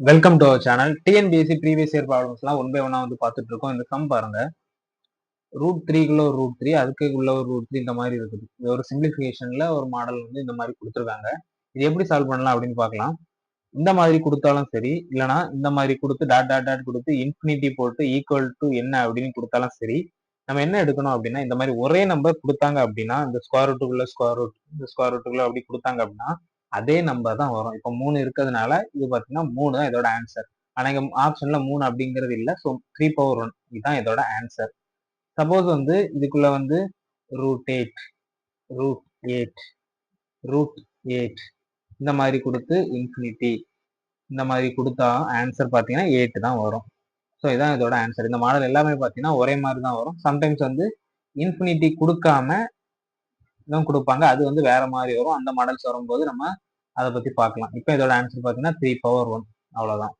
Welcome to our channel TNPSC previous year ப்ராப்ளம்ஸ்லாம் one by ஒன்னா வந்து பார்த்துட்டு இருக்கோம் இந்த சம் பாருங்க. ரூட் த்ரீக்குள்ள ஒரு ரூட் த்ரீ அதுக்கு உள்ள ஒரு ரூட் த்ரீ இந்த மாதிரி இருக்குது. இது ஒரு சிம்பிளிஃபிகேஷன்ல ஒரு மாடல் வந்து இந்த மாதிரி கொடுத்துருக்காங்க. இது எப்படி சால்வ் பண்ணலாம் அப்படின்னு பார்க்கலாம். இந்த மாதிரி கொடுத்தாலும் சரி இல்லைனா இந்த மாதிரி கொடுத்து டாட் டாட் டாட் கொடுத்து இன்ஃபினிட்டி போட்டு ஈக்குவல் டு என்ன அப்படின்னு கொடுத்தாலும் சரி நம்ம என்ன எடுக்கணும் அப்படின்னா இந்த மாதிரி ஒரே நம்பர் கொடுத்தாங்க அப்படின்னா இந்த ஸ்கொயர் ரூட்டுக்குள்ள ஸ்கொயர் ரூட் இந்த ஸ்கொயர் ரூட்டுக்குள்ள அப்படி கொடுத்தாங்க அப்படின்னா அதே நம்பர் தான் வரும். இப்போ மூணு இருக்கிறதுனால இது பார்த்தீங்கன்னா மூணு தான் இதோட ஆன்சர் ஆனால் இங்கே ஆப்ஷனில் மூணு அப்படிங்கிறது இல்லை. ஸோ த்ரீ பவர் ஒன் இதுதான் இதோட ஆன்சர் சப்போஸ் வந்து இதுக்குள்ள வந்து root eight root eight root eight இந்த மாதிரி கொடுத்து இன்ஃபினிட்டி இந்த மாதிரி கொடுத்தா ஆன்சர் பார்த்தீங்கன்னா எயிட் தான் வரும். ஸோ இதான் இதோட ஆன்சர் இந்த மாடல் எல்லாமே பார்த்தீங்கன்னா ஒரே மாதிரி தான் வரும். சம்டைம்ஸ் வந்து இன்ஃபினிட்டி கொடுக்காம இதுவும் கொடுப்பாங்க. அது வந்து வேற மாதிரி வரும். அந்த மாடல்ஸ் வரும்போது நம்ம அதை பத்தி பார்க்கலாம். இப்போ இதோட ஆன்சர் பார்த்தீங்கன்னா த்ரீ பவர் ஒன் அவ்வளோதான்